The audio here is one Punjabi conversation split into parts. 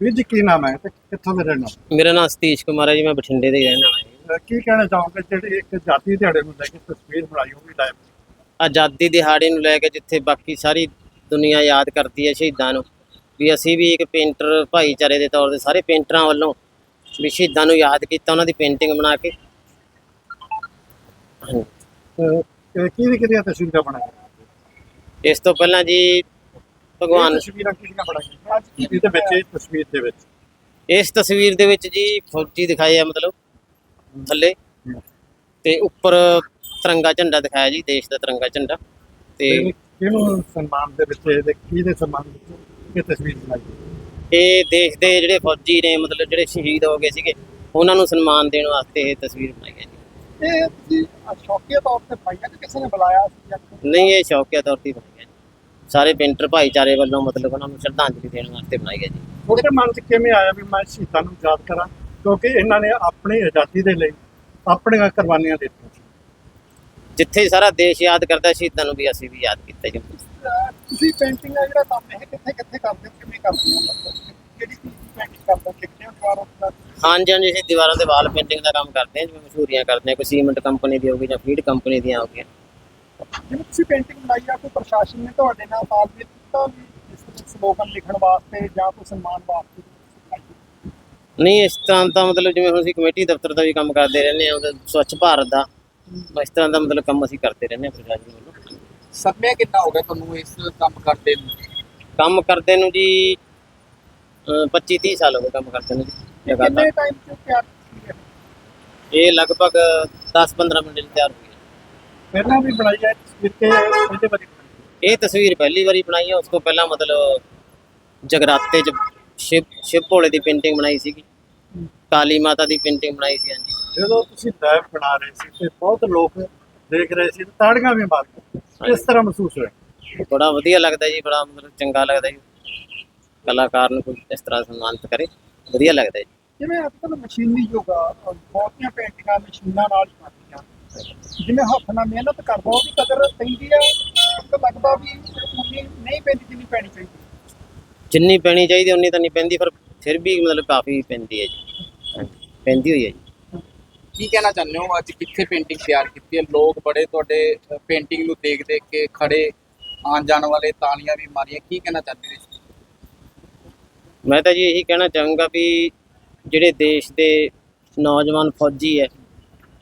ਵੀਰ ਜੀ ਕੀ ਨਾਮ ਹੈ ਤੇ ਕਿੱਥੋਂ ਦੇ ਰਹਿਣ ਵਾਲੇ? ਮੇਰਾ ਨਾਮ ਸਤੀਸ਼ ਕੁਮਾਰ ਹੈ ਜੀ ਮੈਂ ਬਠਿੰਡੇ ਦੇ ਰਹਿਣ ਵਾਲਾ ਹਾਂ ਅਹ ਕੀ ਕਹਿਣਾ ਚਾਹੋਗੇ? ਜਿਹੜੀ ਇੱਕ ਜਾਤੀ ਦਿਹਾੜੇ ਨੂੰ ਲੈ ਕੇ ਤਸਵੀਰ ਬਣਾਈ ਵੀ ਲਾਈਵ ਆਜ਼ਾਦੀ ਦਿਹਾੜੇ ਨੂੰ ਲੈ ਕੇ ਜਿੱਥੇ ਬਾਕੀ ਸਾਰੀ ਦੁਨੀਆ ਯਾਦ ਕਰਦੀ ਹੈ ਸ਼ਹੀਦਾਂ ਨੂੰ ਵੀ ਅਸੀਂ ਵੀ ਇੱਕ ਪੇਂਟਰ ਭਾਈਚਾਰੇ ਦੇ ਤੌਰ ਤੇ ਸਾਰੇ ਪੇਂਟਰਾਂ ਵੱਲੋਂ ਵੀ ਸ਼ਹੀਦਾਂ ਨੂੰ ਯਾਦ ਕੀਤਾ ਉਹਨਾਂ ਦੀ ਪੇਂਟਿੰਗ ਬਣਾ ਕੇ। ਹਾਂਜੀ। ਤੇ ਕਿਹਦੀ ਕਿਹਦੀਆਂ ਤਸਵੀਰਾਂ ਬਣਾਈਆਂ? ਇਸ ਤੋਂ ਪਹਿਲਾਂ ਜੀ ਭਗਵਾਨ ਇਹ ਤਸਵੀਰਾਂ ਕਿਹਦੀਆਂ ਬਣਾਈਆਂ? ਇਹਦੇ ਵਿੱਚ ਇਹ ਤਸਵੀਰ ਦੇ ਵਿੱਚ? ਇਸ ਤਸਵੀਰ ਦੇ ਵਿੱਚ ਜੀ ਫੌਜੀ ਦਿਖਾਏ ਆ ਮਤਲਬ ਥੱਲੇ। ਤੇ ਉੱਪਰ ਤਿਰੰਗਾ ਝੰਡਾ ਦਿਖਾਇਆ ਜੀ ਦੇਸ਼ ਦਾ ਤਿਰੰਗਾ ਝੰਡਾ। ਤੇ ਕਿਹਨੂੰ ਸਨਮਾਨ ਦੇ ਵਿੱਚ ਇਹਦੇ ਕਿਹਦੇ ਸਨਮਾਨ ਵਿੱਚ ਇਹ ਤਸਵੀਰ ਬਣਾਈ? ਇਹ ਦੇਸ਼ ਦੇ ਜਿਹੜੇ ਫੌਜੀ ਨੇ ਮਤਲਬ ਜਿਹੜੇ ਸ਼ਹੀਦ ਹੋ ਗਏ ਸੀਗੇ ਉਹਨਾਂ ਨੂੰ ਸਨਮਾਨ ਦੇਣ ਵਾਸਤੇ ਇਹ ਤਸਵੀਰ ਬਣਾਈ ਹੈ ਜੀ। ਇਹ ਤੁਸੀਂ ਸ਼ੌਕੀਆ ਤੌਰ ਤੇ ਪਾਈਆਂ ਕਿ ਕਿਸੇ ਨੇ ਬੁਲਾਇਆ ਸੀ ਨਹੀਂ ਇਹ ਸ਼ੌਕਿਆ ਤੌਰ ਤੇ ਬਣਾਈ ਸਾਰੇ ਪੇਂਟਰ ਭਾਈਚਾਰੇ ਵੱਲੋਂ ਮਤਲਬ ਉਹਨਾਂ ਨੂੰ ਸ਼ਰਧਾਂਜਲੀ ਦੇਣ ਵਾਸਤੇ ਬਣਾਈ ਹੈ ਜੀ। ਤੁਹਾਡੇ ਮਨ 'ਚ ਕਿਵੇਂ ਆਇਆ ਵੀ ਮੈਂ ਸ਼ਹੀਦਾਂ ਨੂੰ ਯਾਦ ਕਰਾਂ? ਕਿਉਂਕਿ ਇਹਨਾਂ ਨੇ ਆਪਣੀ ਆਜ਼ਾਦੀ ਦੇ ਲਈ ਆਪਣੀਆਂ ਕੁਰਬਾਨੀਆਂ ਦਿੱਤੀਆਂ ਸੀ। ਜਿੱਥੇ ਸਾਰਾ ਦੇਸ਼ ਯਾਦ ਕਰਦਾ ਸ਼ਹੀਦਾਂ ਨੂੰ ਵੀ ਅਸੀਂ ਵੀ ਯਾਦ ਕੀਤਾ ਜੀ। ਤੁਸੀਂ ਪੇਂਟਿੰਗ ਦਾ ਜਿਹੜਾ ਕੰਮ ਹੈ ਕਿੱਥੇ ਕਿੱਥੇ ਕਰਦੇ ਹੋ? ਕਿਵੇਂ ਕਰਦੇ ਹੋ? ਮਤਲਬ ਕਿਹੜੀ ਚੀਜ਼ ਦੀ ਪੇਂਟਿੰਗ ਕਰਦੇ ਹੋ? ਹੋ ਚਾਰ ਆਪਣਾ ਹਾਂਜੀ ਹਾਂਜੀ ਅਸੀਂ ਦੀਵਾਰਾਂ ਤੇ ਵਾਲ ਪੇਂਟਿੰਗ ਦਾ ਕੰਮ ਕਰਦੇ ਹਾਂ ਜਿਵੇਂ ਮਸ਼ਹੂਰੀਆਂ ਕਰਦੇ ਹਾਂ ਕੋਈ ਸੀਮੈਂਟ ਕੰਪਨੀ ਦੀ ਹੋਗੀ ਜਾਂ ਫੀਡ ਕੰਪਨੀ ਦੀਆਂ ਹੋ ਗਈਆਂ। ਜਿਵੇਂ ਤੁਸੀਂ ਪੇਂਟਿੰਗ ਬਣਾਈ ਆ ਕੋਈ ਪ੍ਰਸ਼ਾਸਨ ਨੇ ਤੁਹਾਡੇ ਨਾਲ ਤਾਲਮੇਲ ਕੀਤਾ ਵੀ ਇਸ ਵਿੱਚ ਸਲੋਗਨ ਲਿਖਣ ਵਾਸਤੇ ਜਾਂ ਕੋਈ ਸਨਮਾਨ ਵਾਸਤੇ? ਨਹੀਂ ਇਸ ਤਰ੍ਹਾਂ ਤਾਂ ਮਤਲਬ ਜਿਵੇਂ ਹੁਣ ਅਸੀਂ ਕਮੇਟੀ ਦਫ਼ਤਰ ਦਾ ਵੀ ਕੰਮ ਕਰਦੇ ਰਹਿੰਦੇ ਹਾਂ ਉਹਦਾ ਸਵੱਛ ਭਾਰਤ ਦਾ ਇਸ ਤਰ੍ਹਾਂ ਦਾ ਮਤਲਬ ਕੰਮ ਅਸੀਂ ਕਰਦੇ ਰਹਿੰਦੇ ਹਾਂ ਪ੍ਰਸ਼ਾਸਨ ਵੱਲੋਂ। ਸਮੇਂ ਕਿੰਨਾ ਹੋ ਗਿਆ ਤੁਹਾਨੂੰ ਇਸ ਕੰਮ ਕਰਦੇ ਨੂੰ? ਕੰਮ ਕਰਦੇ ਨੂੰ ਜੀ 25 30 ਸਾਲ ਹੋ ਗਏ ਕੰਮ ਕਰਦੇ ਨੂੰ ਜੀ ਲਗਾਤਾਰ। ਕਿੰਨੇ ਟਾਈਮ ਤੋਂ ਤਿਆਰ ਕੀਤੀ ਹੈ? ਇਹ ਲਗਭਗ 10 15 ਮਿੰਟ ਤਿਆਰ ਹੈ ਪਹਿਲਾਂ ਵੀ ਬਣਾਈ ਹੈ ਤਸਵੀਰ ਤੇ ਇਹਦੇ ਬਾਰੇ ਇਹ ਤਸਵੀਰ ਪਹਿਲੀ ਵਾਰੀ ਬਣਾਈ ਹੈ ਉਸ ਤੋਂ ਪਹਿਲਾਂ ਮਤਲਬ ਜਗਰਾਤੇ ਚ ਸ਼ਿਵ ਸ਼ਿਵ ਭੋਲੇ ਦੀ ਪੇਂਟਿੰਗ ਬਣਾਈ ਸੀਗੀ। ਕਾਲੀ ਮਾਤਾ ਦੀ ਪੇਂਟਿੰਗ ਬਣਾਈ ਸੀ ਹਾਂਜੀ। ਜਦੋਂ ਤੁਸੀਂ ਲਾਈਵ ਬਣਾ ਰਹੇ ਸੀ ਤੇ ਬਹੁਤ ਲੋਕ ਦੇਖ ਰਹੇ ਸੀ ਤਾੜੀਆਂ ਵੀ ਮਾਰਦੇ ਇਸ ਤਰ੍ਹਾਂ ਮਹਿਸੂਸ ਹੋਇਆ। ਬੜਾ ਵਧੀਆ ਲੱਗਦਾ ਜੀ ਬੜਾ ਮਤਲਬ ਚੰਗਾ ਲੱਗਦਾ ਜੀ। ਕਲਾਕਾਰ ਨੂੰ ਕੋਈ ਇਸ ਤਰ੍ਹਾਂ ਸਨਮਾਨਿਤ ਕਰੇ ਵਧੀਆ ਲੱਗਦਾ ਜੀ। ਜਿਵੇਂ ਅੱਜ ਕੱਲ੍ਹ ਮਸ਼ੀਨੀ ਯੁੱਗ ਬਹੁਤੀਆਂ ਪੇਂਟਿੰਗਾਂ ਮਸ਼ੀਨਾਂ ਨਾਲ ਹੀ ਜਿਵੇਂ ਹੱਥ ਨਾਲ ਮਿਹਨਤ ਕਰਦਾ ਉਹਦੀ ਕਦਰ ਪੈਂਦੀ ਆ। ਤਾਂ ਲੱਗਦਾ ਵੀ ਉਨੀ ਨਹੀਂ ਪੈਂਦੀ ਜਿੰਨੀ ਪੈਣੀ ਚਾਹੀਦੀ। ਜਿੰਨੀ ਪੈਣੀ ਚਾਹੀਦੀ ਉਨੀ ਤਾਂ ਨਹੀਂ ਪੈਂਦੀ ਪਰ ਫਿਰ ਵੀ ਮਤਲਬ ਕਾਫੀ ਪੈਂਦੀ ਹੈ ਜੀ। ਪੈਂਦੀ ਹੋਈ ਹੈ ਜੀ। ਕੀ ਕਹਿਣਾ ਚਾਹੁੰਦੇ ਹੋ? ਅੱਜ ਕਿੱਥੇ ਪੇਂਟਿੰਗ ਤਿਆਰ ਕੀਤੀ ਹੈ? ਲੋਕ ਬੜੇ ਤੁਹਾਡੇ ਪੇਂਟਿੰਗ ਨੂੰ ਦੇਖ ਦੇਖ ਕੇ ਖੜੇ ਆਉਣ ਜਾਣ ਵਾਲੇ ਤਾਲੀਆਂ ਵੀ ਮਾਰੀਆਂ। ਕੀ ਕਹਿਣਾ ਚਾਹੁੰਦੇ ਹੋ ਮੈਂ ਤਾਂ ਜੀ ਇਹੀ ਕਹਿਣਾ ਚਾਹੂੰਗਾ ਵੀ ਜਿਹੜੇ ਦੇਸ਼ ਦੇ ਨੌਜਵਾਨ ਫੌਜੀ ਹੈ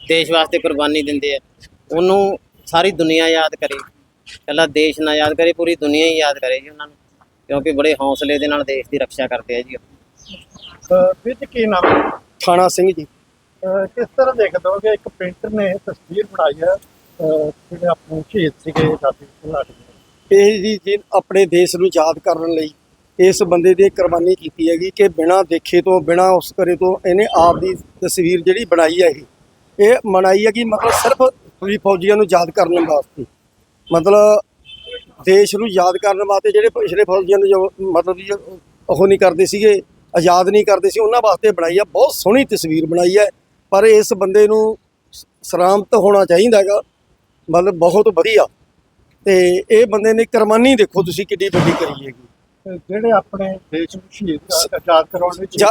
ਦੇਸ਼ ਵਾਸਤੇ ਕੁਰਬਾਨੀ ਦਿੰਦੇ ਆ। ਉਹਨੂੰ ਸਾਰੀ ਦੁਨੀਆ ਯਾਦ ਕਰੇ। ਇਕੱਲਾ ਦੇਸ਼ ਨਾ ਯਾਦ ਕਰੇ ਪੂਰੀ ਦੁਨੀਆ ਹੀ ਯਾਦ ਕਰੇ ਜੀ ਉਹਨਾਂ ਨੂੰ। ਕਿਉਂਕਿ ਬੜੇ ਹੌਸਲੇ ਦੇ ਨਾਲ ਦੇਸ਼ ਦੀ ਰੱਖਿਆ ਕਰਦੇ ਆ ਜੀ ਵਿੱਚ ਕੀ ਨਾਮ ਹੈ? ਥਾਣਾ ਸਿੰਘ ਜੀ। ਕਿਸ ਤਰ੍ਹਾਂ ਦੇਖਦੇ ਹੋ ਕਿ ਇੱਕ ਪੇਂਟਰ ਨੇ ਇਹ ਤਸਵੀਰ ਬਣਾਈ ਹੈ ਜਿਹੜੇ ਆਪਣੇ ਸ਼ਹੀਦ ਸੀਗੇ ਦਾਦੀ ਘੁਲਾਟ ਇਹ ਜੀ ਜੀ ਆਪਣੇ ਦੇਸ਼ ਨੂੰ ਯਾਦ ਕਰਨ ਲਈ ਇਸ ਬੰਦੇ ਦੀ ਕੁਰਬਾਨੀ ਕੀਤੀ ਹੈਗੀ ਕਿ ਬਿਨਾਂ ਦੇਖੇ ਤੋਂ ਬਿਨਾਂ ਉਸ ਕਰੇ ਤੋਂ ਇਹਨੇ ਆਪ ਦੀ ਤਸਵੀਰ ਜਿਹੜੀ ਬਣਾਈ ਹੈ ਇਹ ਇਹ ਮਨਾਈ ਹੈ ਕਿ ਮਤਲਬ ਸਿਰਫ ਵੀ ਫੌਜੀਆਂ ਨੂੰ ਯਾਦ ਕਰਨ ਵਾਸਤੇ। ਮਤਲਬ ਦੇਸ਼ ਨੂੰ ਯਾਦ ਕਰਨ ਵਾਸਤੇ ਜਿਹੜੇ ਪਿਛਲੇ ਫੌਜੀਆਂ ਨੂੰ ਜੋ ਮਤਲਬ ਵੀ ਉਹ ਨਹੀਂ ਕਰਦੇ ਸੀਗੇ, ਆਜ਼ਾਦ ਨਹੀਂ ਕਰਦੇ ਸੀ, ਉਹਨਾਂ ਵਾਸਤੇ ਬਣਾਈ ਹੈ, ਬਹੁਤ ਸੋਹਣੀ ਤਸਵੀਰ ਬਣਾਈ ਹੈ। ਪਰ ਇਸ ਬੰਦੇ ਨੂੰ ਸ- ਸਲਾਮਤ ਹੋਣਾ ਚਾਹੀਦਾ ਹੈਗਾ, ਮਤਲਬ ਬਹੁਤ ਵਧੀਆ। ਤੇ ਇਹ ਬੰਦੇ ਨੇ ਕੁਰਬਾਨੀ ਦੇਖੋ ਤੁਸੀਂ ਕਿੱਡੀ ਵੱਡੀ ਕਰੀ ਹੈਗੀ। ਜਿਹੜੇ ਆਪਣੇ ਦੇਸ਼ ਨੂੰ ਸ਼ਹੀਦ ਆਜ਼ਾਦ ਕਰਾਉਣ ਵਿੱਚ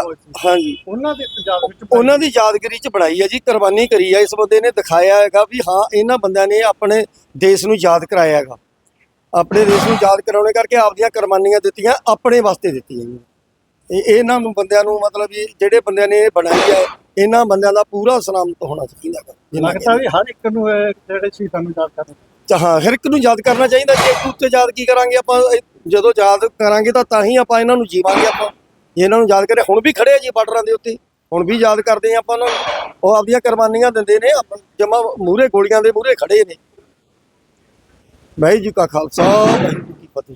ਹਾਂਜੀ। ਉਹਨਾਂ ਦੇ ਤਜਾਦ ਵਿੱਚ ਉਹਨਾਂ ਦੀ ਯਾਦਗਾਰੀ ਚ ਬਣਾਈ ਹੈ ਜੀ ਕੁਰਬਾਨੀ ਕਰੀ ਹੈ ਇਸ ਬੰਦੇ ਨੇ ਦਿਖਾਇਆ ਹੈਗਾ ਵੀ ਹਾਂ ਇਹਨਾਂ ਬੰਦਿਆਂ ਨੇ ਆਪਣੇ ਦੇਸ਼ ਨੂੰ ਯਾਦ ਕਰਾਇਆ ਹੈਗਾ। ਆਪਣੇ ਦੇਸ਼ ਨੂੰ ਯਾਦ ਕਰਾਉਣੇ ਕਰਕੇ ਆਪਦੀਆਂ ਕੁਰਬਾਨੀਆਂ ਦਿੱਤੀਆਂ ਆਪਣੇ ਵਾਸਤੇ ਦਿੱਤੀਆਂ ਜੀ। ਇਹ ਇਹਨਾਂ ਨੂੰ ਬੰਦਿਆਂ ਨੂੰ ਮਤਲਬ ਜਿਹੜੇ ਬੰਦਿਆਂ ਨੇ ਇਹ ਬਣਾਈ ਹੈ ਇਹਨਾਂ ਬੰਦਿਆਂ ਦਾ ਪੂਰਾ ਸਲਾਮਤ ਹੋਣਾ ਚਾਹੀਦਾ ਜਿੰਨਾ ਲੱਗਦਾ ਵੀ ਹਰ ਇੱਕ ਨੂੰ ਜਿਹੜੇ ਸ਼ਹੀਦਾਂ ਨੂੰ ਯਾਦ ਕਰਨਾ ਤਾਂ ਹਾਂ ਹਰ ਇੱਕ ਨੂੰ ਯਾਦ ਕਰਨਾ ਚਾਹੀਦਾ ਜੇ। ਇੱਕ ਉੱਤੇ ਯਾਦ ਕੀ ਕਰਾਂਗੇ ਆਪਾਂ? ਜਦੋਂ ਯਾਦ ਕਰਾਂਗੇ ਤਾਂ ਤਾਂ ਹੀ ਆਪਾਂ ਇਹਨਾਂ ਨੂੰ ਜੀਵਾਂਗੇ ਆਪਾਂ। ਜੇ ਇਹਨਾਂ ਨੂੰ ਯਾਦ ਕਰੇ। ਹੁਣ ਵੀ ਖੜੇ ਆ ਜੀ ਬਾਰਡਰਾਂ ਦੇ ਉੱਤੇ। ਹੁਣ ਵੀ ਯਾਦ ਕਰਦੇ ਆ ਆਪਾਂ ਉਹਨਾਂ ਨੂੰ। ਉਹ ਆਪਦੀਆਂ ਕੁਰਬਾਨੀਆਂ ਦਿੰਦੇ ਨੇ। ਆਪਾਂ ਜਮਾ ਮੂਰੇ ਗੋਲੀਆਂ ਦੇ ਮੂਰੇ ਖੜੇ ਨੇ। ਵਾਹਿਗੁਰੂ ਜੀ ਕਾ ਖਾਲਸਾ, ਵਾਹਿਗੁਰੂ ਜੀ ਕੀ ਫਤਿਹ।